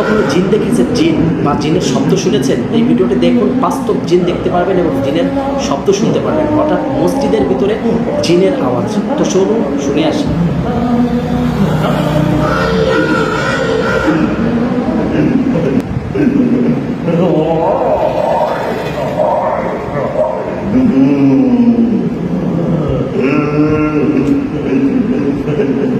কখনো জিন দেখেছেন? জিন বা জিনের শব্দ শুনেছেন? এই ভিডিওটি দেখুন, বাস্তব জিন দেখতে পারবেন এবং জিনের শব্দ শুনতে পারবেন। হঠাৎ মসজিদের ভিতরে জিনের আওয়াজ। তো শুনুন শুনে আসি।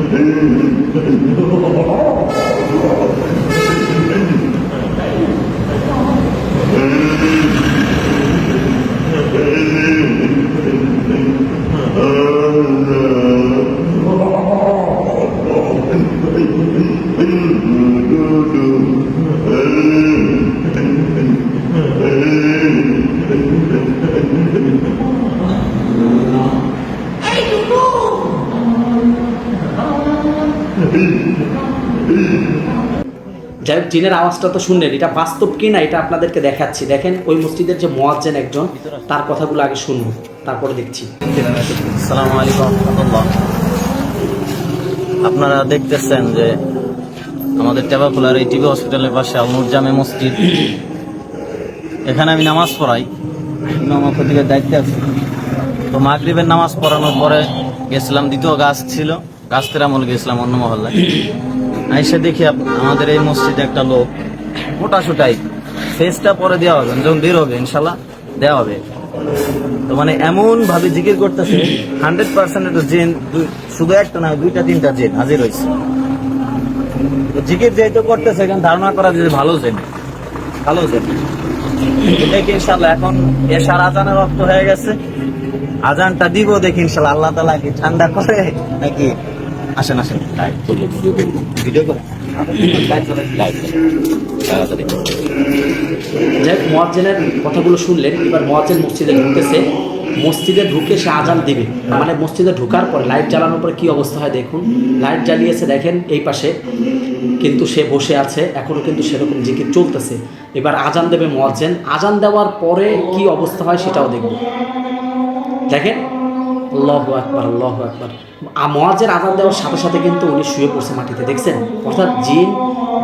Oh, my God. যাই জিনের আওয়াজটা তো শুনলেন, এটা বাস্তব কি না এটা আপনাদেরকে দেখাচ্ছি। দেখেন, ওই মসজিদের যে মোয়াজ্জেন একজন, তার কথাগুলো আগে শুনব, তারপরে দেখছি। আসসালামু আলাইকুম আপনারা দেখতেছেন যে আমাদের টেবাকুলার এই টিভি হসপিটালের পাশে আলনুর জামে মসজিদ। এখানে আমি নামাজ পড়াই। ইমাম খতিবের দায়িত্বে আছি। তো মাগরিবের নামাজ পড়ানোর পরে গেছিলাম, দ্বিতীয় গাছ ছিল। গাছ তেরামল গেছিলাম অন্য মহল্লায়। আইসে দেখি আমাদের এই মসজিদে একটা লোক মোটা সোটাই। ফেসটা পরে দেওয়া হবে, যখন বের হবে, ইনশাল্লাহ দেওয়া হবে। তো মানে এমন ভাবে জিকির করতেছে হান্ড্রেড পার্সেন্ট জেন শুধু একটা না, দুইটা, তিনটা জেন হাজির হয়েছে জিকির যেহেতু করতেছে, এখন ধারণা করা যে ভালো জেন। ভালো জেন। কি ইনশাল্লাহ এখন এশার আজানের রক্ত হয়ে গেছে? আজানটা দিব দেখি ইনশাল্লাহ, আল্লাহ তালা কি ঠান্ডা করে নাকি আসেন আসেন। ভিডিও করে। যাই হোক মোয়াজ্জেনের কথাগুলো শুনলেন এবার মোয়াজ্জেন মসজিদে ঢুকেছে মসজিদে ঢুকে সে আজান দিবে। মানে মসজিদে ঢোকার পর লাইট জ্বালানোর পরে কী অবস্থা হয় দেখুন। লাইট জ্বালিয়েছে দেখেন এই পাশে। কিন্তু সে বসে আছে এখনও কিন্তু সেরকম জিকির চলতেছে। এবার আজান দেবে মোয়াজ্জেন। আজান দেওয়ার পরে কি অবস্থা হয় সেটাও দেখব। দেখেন আল্লাহ আকবার আল্লাহ আকবার। আজান দেওয়ার সাথে সাথে কিন্তু উনি শুয়ে পড়ছে মাটিতে, দেখছেন? অর্থাৎ জিন,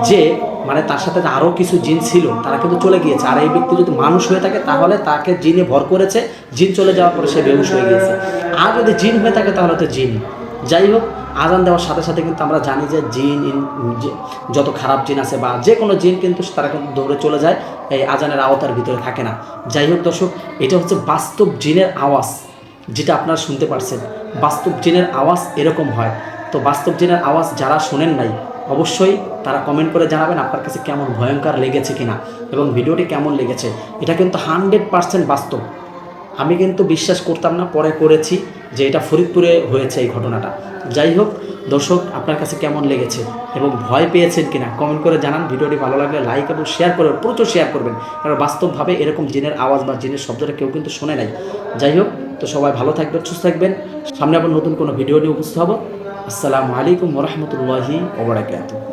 যে মানে তার সাথে আরও কিছু জিন ছিল, তারা কিন্তু চলে গিয়েছে। আর এই ব্যক্তি যদি মানুষ হয়ে থাকে, তাহলে তাকে জিনে ভর করেছে, জিন চলে যাওয়ার পরে সে বেহুশ হয়ে গিয়েছে। আর যদি জিন হয়ে থাকে, তাহলে তো জিন। যাই হোক, আজান দেওয়ার সাথে সাথে কিন্তু আমরা জানি যে জিন যত খারাপ জিন আছে বা যে কোনো জিন কিন্তু তারা কিন্তু দৌড়ে চলে যায়, এই আজানের আওতার ভিতরে থাকে না। যাই হোক দর্শক, এটা হচ্ছে বাস্তব জিনের আওয়াজ। যেটা আপনারা শুনতে পারছেন। বাস্তব জিনের আওয়াজ এরকম হয়। তো বাস্তব জিনের আওয়াজ যারা শোনেন নাই, অবশ্যই তারা কমেন্ট করে জানাবেন আপনার কাছে কেমন ভয়ঙ্কর লেগেছে কিনা এবং ভিডিওটি কেমন লেগেছে। এটা কিন্তু হান্ড্রেড পারসেন্ট বাস্তব। আমি কিন্তু বিশ্বাস করতাম না, পরে করেছি যে এটা ফরিদপুরে হয়েছে এই ঘটনাটা। যাই হোক, দর্শক, আপনার কাছে কেমন লেগেছে এবং ভয় পেয়েছেন কিনা কমেন্ট করে জানান। ভিডিওটি ভালো লাগলে লাইক এবং শেয়ার করবেন প্রচুর শেয়ার করবেন। কারণ বাস্তবভাবে এরকম জিনের আওয়াজ বা জিনের শব্দটা কেউ কিন্তু শোনে নাই। যাই হোক তো সবাই ভালো থাকবেন, সুস্থ থাকবেন। সামনে আবার নতুন কোনো ভিডিও নিয়ে উপস্থিত হব। আসসালামু আলাইকুম রহমতুল্লাহি ওবরাকাতুহ